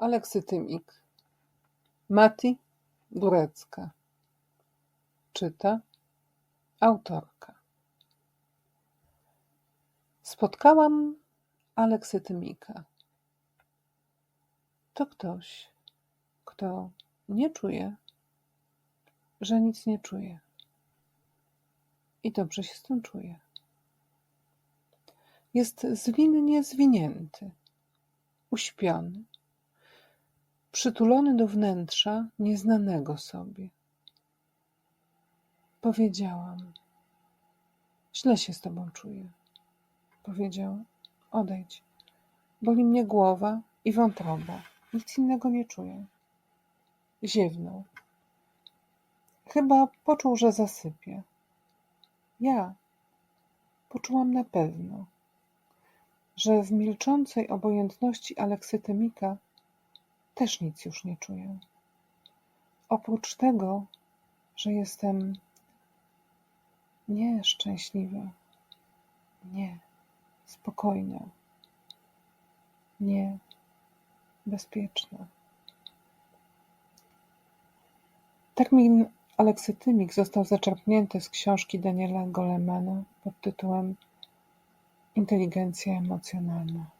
Aleksytymik Mati Górecka Czyta autorka Spotkałam Aleksytymika. To ktoś, kto nie czuje, że nic nie czuje. I dobrze się z tym czuje. Jest zwinnie zwinięty, uśpiony, przytulony do wnętrza nieznanego sobie. Powiedziałam, źle się z tobą czuję. Powiedział, odejdź, boli mnie głowa i wątroba, nic innego nie czuję. Ziewnął. Chyba poczuł, że zasypie. Ja poczułam na pewno, że w milczącej obojętności Aleksytymika też nic już nie czuję. Oprócz tego, że jestem nie szczęśliwa, nie spokojna, nie bezpieczna. Termin aleksytymik został zaczerpnięty z książki Daniela Golemana pod tytułem Inteligencja emocjonalna.